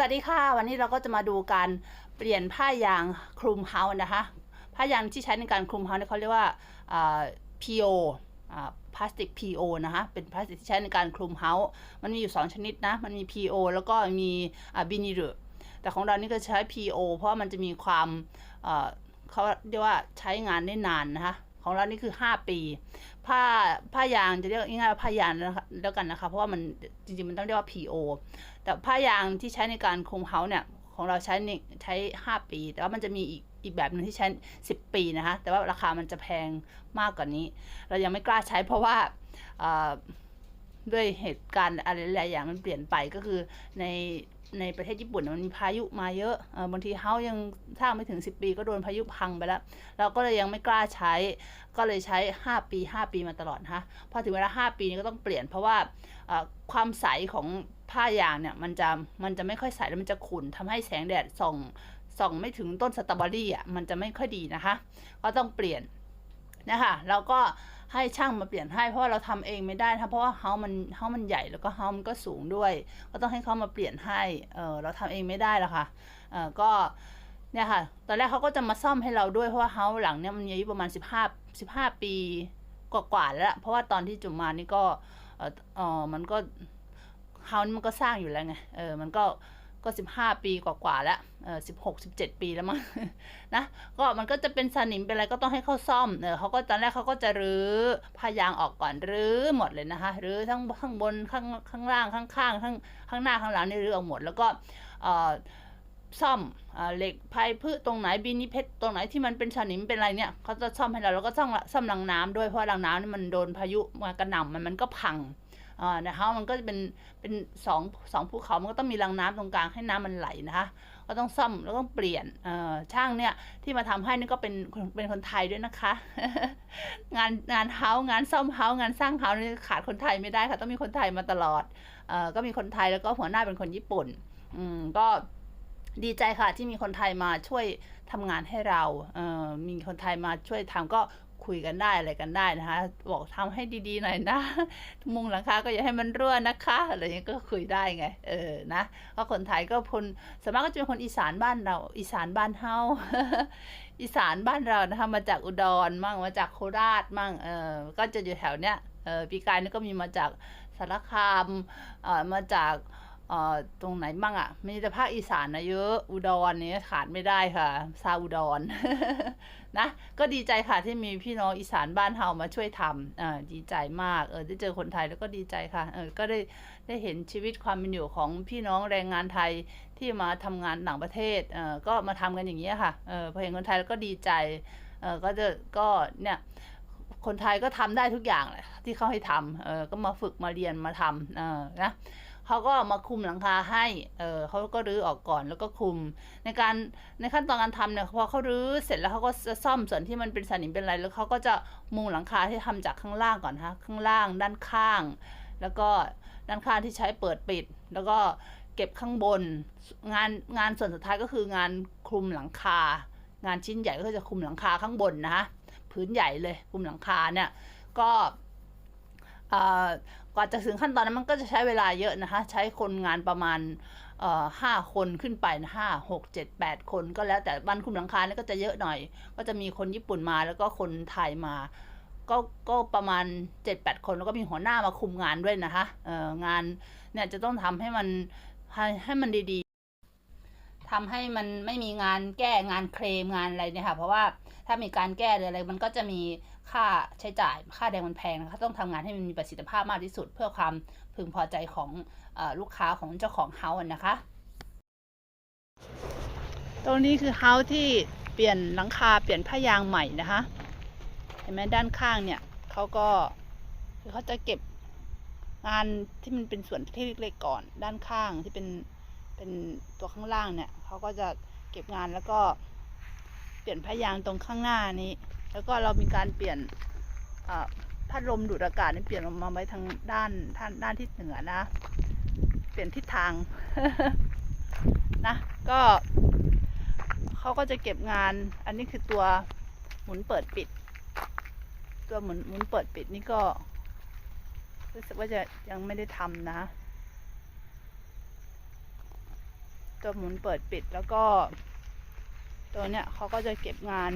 สวัสดีค่ะ วันนี้เราก็จะมาดูการเปลี่ยนผ้ายางคลุมเฮาส์นะคะผ้ายางที่ใช้ในการคลุมเฮาส์เนี่ยเขาเรียกว่า PO อ่าพลาสติก PO นะคะเป็นพลาสติกที่ใช้ในการคลุมเฮาส์มันมีอยู่ 2 ชนิดนะ มันมี PO แล้วก็มีบินิรุแต่ของเรานี่ก็ใช้ PO เพราะมันจะมีความเอ่อเขาเรียกว่าใช้งานได้นานนะคะของเรานี่คือ 5 ปี ผ้าผ้ายางจะเรียกง่ายๆว่าผ้ายางแล้วกันนะคะ เพราะว่ามันจริงๆมันต้องเรียกว่า PO แต่ผ้ายางที่ใช้ในการคลุมเฮาเนี่ยของเราใช้ในใช้ 5 ปี แต่ว่ามันจะมีอีกอีกแบบหนึ่งที่ใช้ 10 ปีนะคะ แต่ว่าราคามันจะแพงมากกว่านี้ เรายังไม่กล้าใช้เพราะว่าด้วยเหตุการณ์อะไรหลายอย่างมันเปลี่ยนไปก็คือใน ในประเทศญี่ปุ่นมันมีพายุมาเยอะเออบางทีเฮายังสร้างไม่ถึง 10 ปีก็โดนพายุพังไปแล้ว เราก็เลยยังไม่กล้าใช้ ก็เลยใช้ 5 ปี 5 ปีมาตลอดนะพอถึงเวลา 5 ปีนี้ก็ต้องเปลี่ยนเพราะว่าความใสของผ้ายางเนี่ยมันจะมันจะไม่ค่อยใสแล้วมันจะขุ่นทำให้แสงแดดส่องส่องไม่ถึงต้นสตรอเบอรี่อะมันจะไม่ค่อยดีนะคะ ก็ต้องเปลี่ยนนะคะเราก็ ให้ช่างมาเปลี่ยนให้ เพราะว่าเราทำเองไม่ได้นะคะเพราะว่าเฮามันเฮามันใหญ่แล้วก็เฮามันก็สูงด้วย ก็ต้องให้เขามาเปลี่ยนให้เออเราทำเองไม่ได้หรอกค่ะเออก็เนี่ยค่ะ ตอนแรกเขาก็จะมาซ่อมให้เราด้วยเพราะว่าเฮาหลังเนี่ยมันอายุประมาณ 15 15 ปีกว่าๆแล้วเพราะว่าตอนที่จุ่มมานี่ก็เออเออมันก็เฮานี่มันก็สร้างอยู่แล้วไงเออมันก็ ก็สิบห้าปีกว่าๆแล้วเออสิบหกสิบเจ็ดปีแล้วมั้งนะก็มันก็จะเป็นสนิมเป็นอะไรก็ต้องให้เขาซ่อมเออเขาก็ตอนแรกเขาก็จะรื้อผ้ายางออกก่อนรื้อหมดเลยนะคะรื้อทั้งข้างบนข้างข้างล่างข้างข้างข้างข้างหน้าข้างหลังนี่รื้อออกหมด แล้วก็เออซ่อมเออเหล็กไพพืชตรงไหนบินิเพชรตรงไหนที่มันเป็นสนิมเป็นอะไรเนี่ยเขาจะซ่อมให้เราแล้วก็ซ่อมซ่อมรังน้ำด้วยเพราะรังน้ำนี่มันโดนพายุมากระหน่ำมันมันก็พัง อ่านะคะมันก็จะเป็นเป็นสองสองภูเขา มันก็ต้องมีรังน้ำตรงกลางให้น้ำมันไหลนะคะ ก็ต้องซ่อมแล้วก็เปลี่ยนเอ่อช่างเนี่ยที่มาทำให้นี่ก็เป็นเป็นคนไทยด้วยนะคะ งานงานเฮางานซ่อมเฮางานสร้างเฮานี่ขาดคนไทยไม่ได้ค่ะต้องมีคนไทยมาตลอดเอ่อก็มีคนไทยแล้วก็หัวหน้าเป็นคนญี่ปุ่นอืมก็ดีใจค่ะที่มีคนไทยมาช่วยทำงานให้เราเอ่อมีคนไทยมาช่วยทำก็ คุยกันได้อะไรกันได้นะคะ บอกทำให้ดีๆหน่อยนะมุงหลังคาก็อย่าให้มันรั่วนะคะอะไรอย่างเงี้ยก็คุยได้ไง เออนะก็คนไทยก็คนสวนมากก็จะเป็นคนอีสานบ้านเรา อีสานบ้านเฮาอีสานบ้านเรานะคะมาจากอุดรมั่งมาจากโคราชมั่งเออก็จะอยู่แถวเนี้ยเออปีกายนี่ก็มีมาจากสารคามเออมาจาก ตรงไหนบ้างอะ่ะ มีแต่ภาคอีสานนะเยอะ อุดรนี่ขาดไม่ได้ค่ะซาอุดรนะ ก็ดีใจค่ะที่มีพี่น้องอีสานบ้านเฮามาช่วยทำเออดีใจมาก เออได้เจอคนไทยแล้วก็ดีใจค่ะ เออก็ได้ได้เห็นชีวิตความเป็นอยู่ของพี่น้องแรงงานไทยที่มาทำงานต่างประเทศ เออก็มาทำกันอย่างนี้ยค่ะ เออพอเห็นคนไทยแล้วก็ดีใจ เออก็จะก็เนี่ยคนไทยก็ทำได้ทุกอย่างแหละที่เขาให้ทำเออก็มาฝึกมาเรียนมาทำเออนะ เขาก็มาคุมหลังคาให้ เออเขาก็รื้อออกก่อนแล้วก็คุม ในการในขั้นตอนการทำเนี่ยพอเขารื้อเสร็จแล้วเขาก็จะซ่อมส่วนที่มันเป็นสนิมเป็นอะไรแล้วเขาก็จะมุงหลังคาที่ทำจากข้างล่างก่อนฮะข้างล่าง ด้านข้าง แล้วก็ด้านข้างที่ใช้เปิดปิด แล้วก็เก็บข้างบน งานงานส่วนสุดท้ายก็คืองานคลุมหลังคา งานชิ้นใหญ่ก็จะคลุมหลังคาข้างบนนะคะพื้นใหญ่เลยคลุมหลังคาเนี่ยก็ กว่าจะถึงขั้นตอนนั้นมันก็จะใช้เวลาเยอะนะคะ ใช้คนงานประมาณห้าคนขึ้นไปห้าหกเจ็ดแปดคนก็แล้วแต่บ้านคุมหลังคาเนี่ยก็จะเยอะหน่อย ก็จะมีคนญี่ปุ่นมาแล้วก็คนไทยมา ก็ก็ประมาณเจ็ดแปดคนแล้วก็มีหัวหน้ามาคุมงานด้วยนะคะงานเนี่ยจะต้องทำให้มันให้ให้มันดี ทำให้มันไม่มีงานแก้งานเคลมงานอะไรเนี่ยค่ะ เพราะว่าถ้ามีการแก้หรืออะไรมันก็จะมีค่าใช้จ่ายค่าแรงมันแพงนะคะต้องทำงานให้มันมีประสิทธิภาพมากที่สุด เพื่อความพึงพอใจของออลูกค้าของเจ้าของเฮาส์นะคะ ตรงนี้คือเฮาส์ที่เปลี่ยนหลังคาเปลี่ยนผ้ายางใหม่นะคะ เห็นไหมด้านข้างเนี่ยเขาก็คือเขาจะเก็บงานที่มันเป็นส่วนที่เล็กๆก่อนด้านข้างที่เป็น เป็นตัวข้างล่างเนี่ยเขาก็จะเก็บงานแล้วก็เปลี่ยนผ้ายางตรงข้างหน้านี้ แล้วก็เรามีการเปลี่ยนอ่าพัดลมดูดอากาศนี่เปลี่ยนออกมาไว้ทางด้านด้านด้านทิศเหนือนะ เปลี่ยนทิศทางนะ ก็เขาก็จะเก็บงาน อันนี้คือตัวหมุนเปิดปิด ตัวหมุนหมุนเปิดปิดนี่ก็รู้สึกว่าจะยังไม่ได้ทำนะ ตัวหมุนเปิดปิดแล้วก็ ตัวเนี้ยเขาก็จะเก็บงาน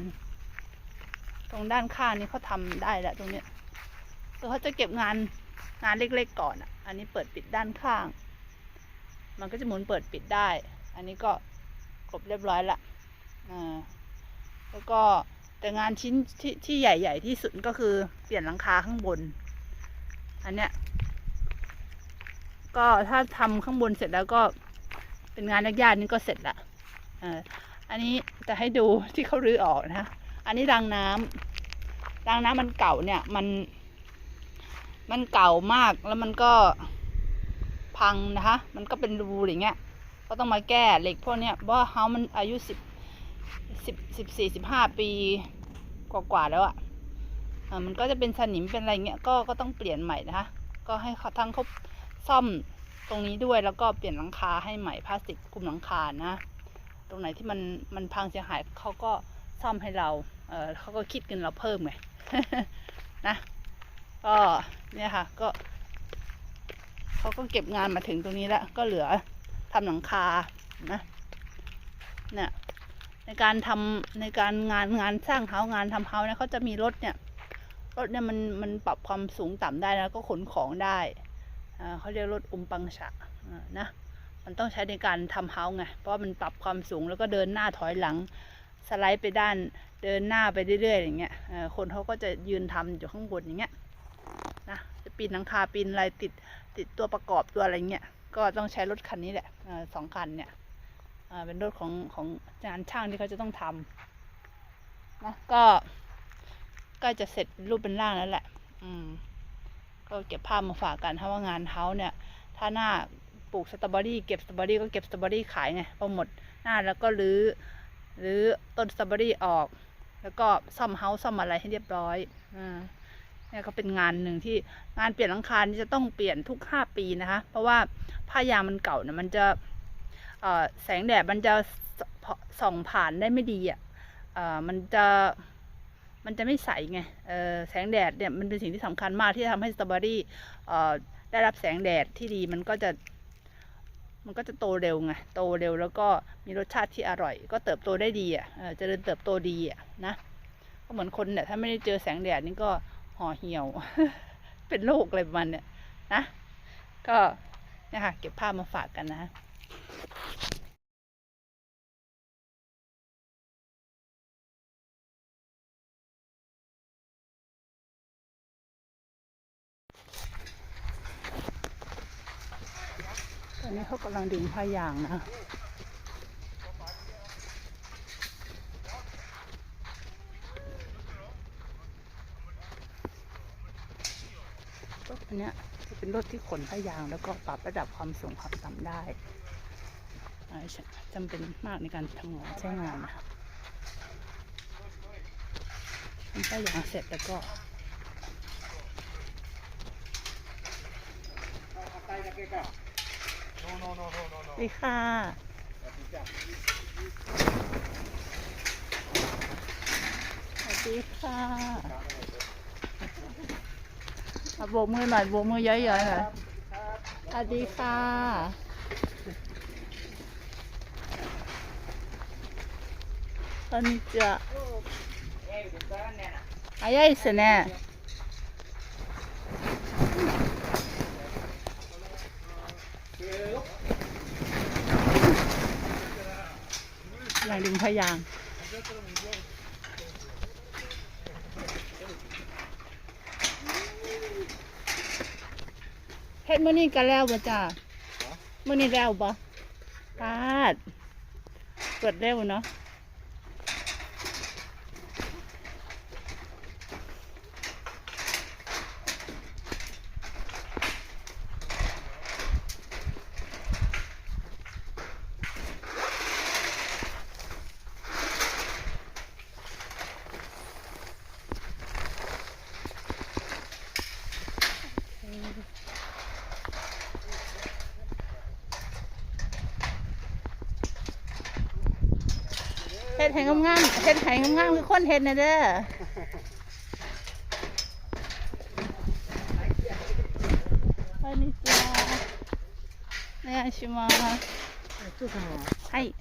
ตรงด้านข้างนี้เขาทำได้แล้วตรงเนี้ยคือเขาจะเก็บงานงานเล็กๆก่อนอะ อันนี้เปิดปิดด้านข้าง มันก็จะหมุนเปิดปิดได้ อันนี้ก็ครบเรียบร้อยละอ่าแล้วก็แต่งานชิ้นที่ที่ใหญ่ ๆ ที่สุดก็คือเปลี่ยนหลังคาข้างบน อันเนี้ยก็ถ้าทำข้างบนเสร็จแล้วก็ เป็นงานยากๆนี่ก็เสร็จละออันนี้จะให้ดูที่เขารื้อออกนะ อันนี้รางน้ำรางน้ำมันเก่าเนี่ยมัน มันเก่ามากแล้วมันก็พังนะคะ มันก็เป็นรูอย่างเงี้ย ก็ต้องมาแก้เหล็กพวกเนี้ยเพราะเฮามันอายุสิบสิบสิบสี่สิบห้าปีกว่าๆแล้วอะ่ะมันก็จะเป็นสนิมเป็นอะไรเงี้ย ก็ก็ต้องเปลี่ยนใหม่นะคะ ก็ให้เขาทั้งเขาซ่อม ตรงนี้ด้วยแล้วก็เปลี่ยนหลังคาให้ใหม่พลาสติกคุมหลังคานะ ตรงไหนที่มันมันพังเสียหายเขาก็ซ่อมให้เรา เออเขาก็คิดเงินเราเพิ่มไงนะก็เนี่ยค่ะ ก็เขาก็เก็บงานมาถึงตรงนี้แล้ว ก็เหลือทำหลังคานะเนี่ยในการทำในการงานงานสร้างเฮางานทำเฮาเนี่ยเขาจะมีรถเนี่ยรถเนี่ยมันมันปรับความสูงต่ำได้แล้วก็ขนของได้ เขาเรียกรถอุมปังฉะนะมันต้องใช้ในการทำเฮาไง เพราะมันปรับความสูงแล้วก็เดินหน้าถอยหลัง สไลด์ไปด้านเดินหน้าไปเรื่อยๆอย่างเงี้ยคนเขาก็จะยืนทำอยู่ข้างบนอย่างเงี้ยนะจะปีนหลังคาปีนอะไรติดติดตัวประกอบตัวอะไรเงี้ยก็ต้องใช้รถคันนี้แหละสองคันเนี่ยเอ่อเป็นรถของของงานช่างที่เขาจะต้องทำนะก็ใกล้จะเสร็จรูปเป็นร่างแล้วแหละ อืม ก็เก็บภาพมาฝากกันถ้าว่างานเฮาเนี่ย ถ้าหน้าปลูกสตรอเบอรี่เก็บสตรอเบอรี่ก็เก็บสตรอเบอรี่ขายไงพอหมดหน้าแล้วก็รื้อรื้อต้นสตรอเบอรี่ออก แล้วก็ซ่อมเฮาส์ซ่อมอะไรให้เรียบร้อยอ่าเนี่ยก็เป็นงานหนึ่งที่งานเปลี่ยนหลังคานี่จะต้องเปลี่ยนทุกห้าปีนะคะ เพราะว่าผ้ายางมันเก่าเนี่ยมันจะเอ่อแสงแดดมันจะส่องผ่านได้ไม่ดีอะเอ่อมันจะ มันจะไม่ใสไงแสงแดดเนี่ยมันเป็นสิ่งที่สำคัญมากที่ทำให้สตรอเบอรี่ได้รับแสงแดดที่ดีมันก็จะ มันก็จะโตเร็วไงโตเร็วแล้วก็มีรสชาติที่อร่อย ก็เติบโตได้ดีอะเออเจริญเติบโตดีอะนะก็เหมือนคนเนี่ยถ้าไม่ได้เจอแสงแดดนี่ก็ห่อเหี่ยว เป็นโรคอะไรประมาณเนี่ยนะ ก็นี่ยค่ะเก็บภาพมาฝากกันนะ นนี้เขากำลังดึงผ้ายางนะรถอันนี้จะเป็นรถที่ขนผ้ายางแล้วก็ปรับระดับความสูงความต่ำได้จำเป็นมากในการทำงานใช้งานนะทำผ้ายางเสร็จแล้วก็สวัส ดีค่ะ สวัสดีค่ะมาโบกมือหน่อยโบกมือเยอะๆหน่อยสวัสดีค่ะ こんにちは。早いですね。 อย่างดึงพยางค์เฮ็ดมื้อนี้ก็แล้วบ่จ้ามื้อนี้แล้วบ่ปาดเปิดเร็วเนาะ ให้งามๆเฮ็ดให้งามๆคือคนเฮ็ดน่ะเด้อこんにちはお願いします ちょっとのはい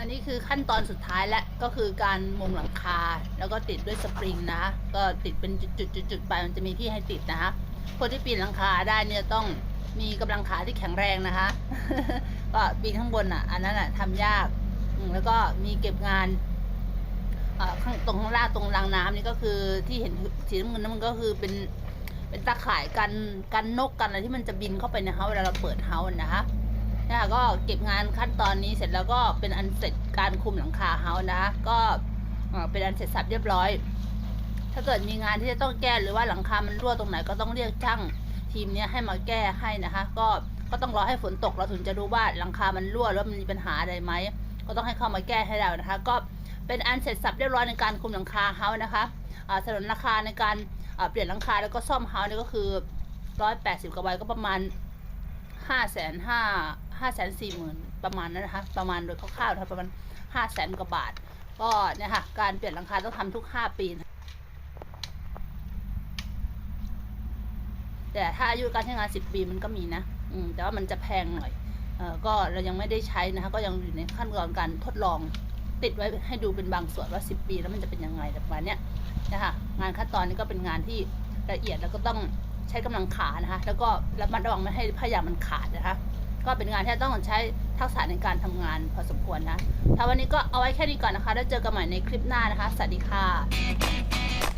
อันนี้คือขั้นตอนสุดท้ายและก็คือการมุงหลังคา แล้วก็ติดด้วยสปริงนะ ก็ติดเป็นจุดๆๆไปมันจะมีที่ให้ติดนะคะคนที่ปีนหลังคาได้เนี่ยต้องมีกำลังขาที่แข็งแรงนะคะ ก็ปีนข้างบนอะ อันนั้นอะทำยากแล้วก็มีเก็บงานข้างตรงข้างล่างตรงรางน้ำนี่ก็คือที่เห็นสีน้ำเงินนั่นมันก็คือเป็นเป็นตาข่ายกันกันนกกันอะไรที่มันจะบินเข้าไปในเฮาเวลาเราเปิดเฮาส์นะคะ นะคะก็เก็บงานขั้นตอนนี้เสร็จแล้วก็เป็นอันเสร็จการคุมหลังคาเฮานะคะก็เป็นอันเสร็จสับเรียบร้อย ถ้าเกิดมีงานที่จะต้องแก้หรือว่าหลังคา มันรั่วตรงไหนก็ต้องเรียกช่างทีมนี้ให้มาแก้ให้นะคะ ก็ก็ต้องรอให้ฝนตกเราถึงจะรู้ว่าหลังคา มันรั่วแล้วมันมีปัญหาอะไรไหมก็ต้องให้เข้ามาแก้ให้เรานะคะ ก็เป็นอันเสร็จสับเรียบร้อยในการคุมหลังคาเฮานะคะสนนราคาในการเปลี่ยนหลังคาแล้วก็ซ่อมเฮานี่ก็คือร้อยแปดสิบกว่าใบก็ประมาณห้าแสนห้า ห้าแสนสี่หมื่นประมาณนั้นนะคะประมาณโดยคร่าวๆนะคะประมาณห้าแสนกว่าบาท ก็เนี่ยค่ะการเปลี่ยนหลังคาต้องทำทุกห้าปีนะแต่ถ้าอายุการใช้งานสิบปีมันก็มีนะอืมแต่ว่ามันจะแพงหน่อยเออก็เรายังไม่ได้ใช้นะคะก็ยังอยู่ในขั้นตอนการทดลองติดไว้ให้ดูเป็นบางส่วนว่าสิบปีแล้วมันจะเป็นยังไงแบบมาเนี้ยนะคะงานขั้นตอนนี้ก็เป็นงานที่ละเอียดแล้วก็ต้องใช้กำลังขานะคะ แล้วก็ระมัดระวังไม่ให้ผ้ายางมันขาดนะคะ ก็เป็นงานที่ต้องใช้ทักษะในการทำงานพอสมควรนะถ้าวันนี้ก็เอาไว้แค่นี้ก่อนนะคะ แล้วเจอกันใหม่ในคลิปหน้านะคะ สวัสดีค่ะ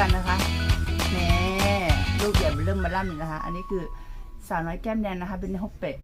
กันนะคะแหมลูกใหญ่เริ่มมาล่ำอยู่นะคะ อันนี้คือสาวน้อยแก้มแดงนะคะ เป็นฮกเป็ด